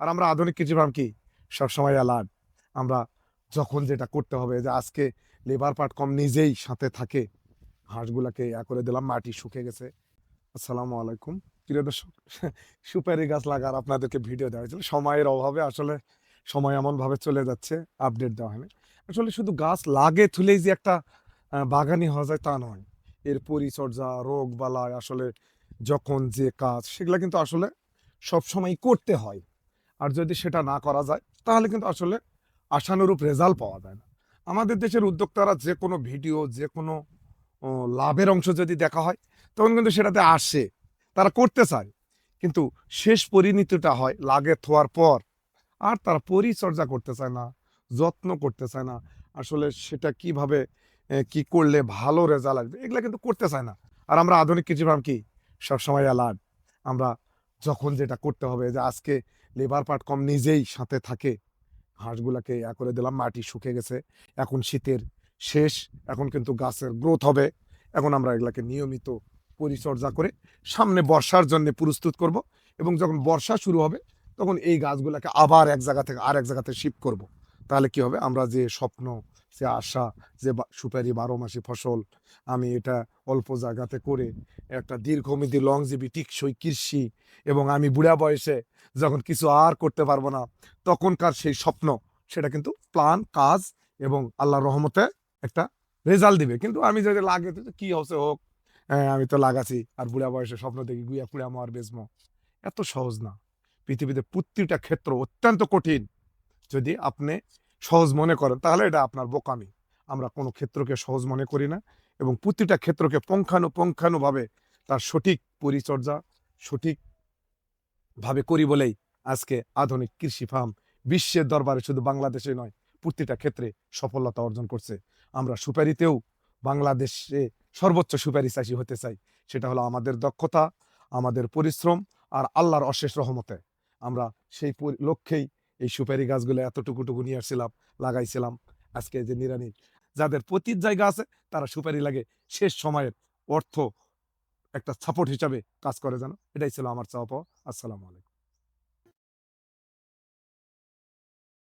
আর আমরা আধুনিক কৃষি ফার্ম কি? সবসময় অ্যালার্ট আমরা যখন যেটা করতে হবে, যে আজকে লেবার পার্ট কম নিজেই সাথে থাকে। হাঁসগুলাকে ইয়া করে দিলাম, মাটি শুকে গেছে। আসসালামু আলাইকুম। প্রিয় দর্শক, সুপারি গাছ লাগার আপনাদেরকে ভিডিও দেওয়া হয়েছিল। সময়ের অভাবে আসলে সময় এমনভাবে চলে যাচ্ছে আপডেট দেওয়া হয়নি। আসলে শুধু গাছ লাগে তুলেই যে একটা বাগানি হওয়া যায় তা নয়। এর পরিচর্যা রোগ বালায় আসলে যখন যে কাজ, সেগুলো কিন্তু আসলে সবসময় করতে হয়। আর যদি সেটা না করা যায়, তাহলে কিন্তু আসলে আশানুরূপ রেজাল্ট পাওয়া যায় না। আমাদের দেশের উদ্যোক্তারা যে কোনো ভিডিও, যে কোনো লাভের অংশ যদি দেখা হয়, তখন কিন্তু সেটাতে আসে, তারা করতে চায়। কিন্তু শেষ পরিণতিটা হয় লাগে থোয়ার পর, আর তারা পরিচর্যা করতে চায় না, যত্ন করতে চায় না, আসলে সেটা কীভাবে কি করলে ভালো রেজাল্ট আসবে, এগুলো কিন্তু করতে চায় না। আর আমরা আধুনিক কৃষি ফার্ম কি? সবসময় অ্যালার্ট। আমরা যখন যেটা করতে হবে যে আজকে লেবার পার্ট কম নিজেই সাথে থাকে। হাঁসগুলাকে ইয়া করে দিলাম, মাটি শুকে গেছে। এখন শীতের শেষ, এখন কিন্তু গাছের গ্রোথ হবে। এখন আমরা এগুলাকে নিয়মিত পরিচর্যা করে সামনে বর্ষার জন্য প্রস্তুত করব এবং যখন বর্ষা শুরু হবে, তখন এই গাছগুলোকে আবার এক জায়গা থেকে আর এক জায়গাতে শিফট করব। তাহলে কি হবে? আমরা যে স্বপ্ন যে আশা যে সুপারি বারো মাসি ফসল, আমি এটা অল্প জায়গাতে করে একটা দীর্ঘমেয়াদী লংজিবি টিকসই কৃষি এবং আমি বুড়া বয়সে যখন কিছু আর করতে পারব না, তখনকার সেই স্বপ্ন, সেটা কিন্তু প্ল্যান কাজ এবং আল্লাহর রহমতে একটা রেজাল্ট দিবে। কিন্তু আমি যদি লাগে, তো কি হচ্ছে হোক হ্যাঁ আমি তো লাগাছি, আর বুড়া বয়সে স্বপ্ন দেখি গুইয়া কুড়া মার বেজম। এত সহজ না। পৃথিবীতে প্রতিটা ক্ষেত্র অত্যন্ত কঠিন। যদি আপনি সহজ মনে করেন তাহলে এটা আপনার বোকামি। আমরা কোনো ক্ষেত্রকে সহজ মনে করি না এবং প্রতিটা ক্ষেত্রকে পুঙ্খানুপুঙ্খানুভাবে তার সঠিক পরিচর্যা সঠিক ভাবে করি বলেই আজকে আধুনিক কৃষি ফার্ম বিশ্বের দরবারে শুধু বাংলাদেশে নয়, প্রতিটা ক্ষেত্রে সফলতা অর্জন করছে। আমরা সুপারিতেও বাংলাদেশে সর্বোচ্চ সুপারি চাষি হতে চাই, সেটা হলো আমাদের দক্ষতা, আমাদের পরিশ্রম আর আল্লাহর অশেষ রহমতে। আমরা সেই লক্ষ্যেই এই সুপারি গাছগুলো এতটুকু টুকু নিয়ে আসছিলাম, লাগাইছিলাম আজকে যে নিরানি যাদের পতির জায়গা আছে, তারা সুপারি লাগে। শেষ সময়ের অর্থ একটা সাপোর্ট হিসাবে কাজ করে জানো? এটাই ছিল আমার চাওয়া পাওয়া। আসসালামু আলাইকুম।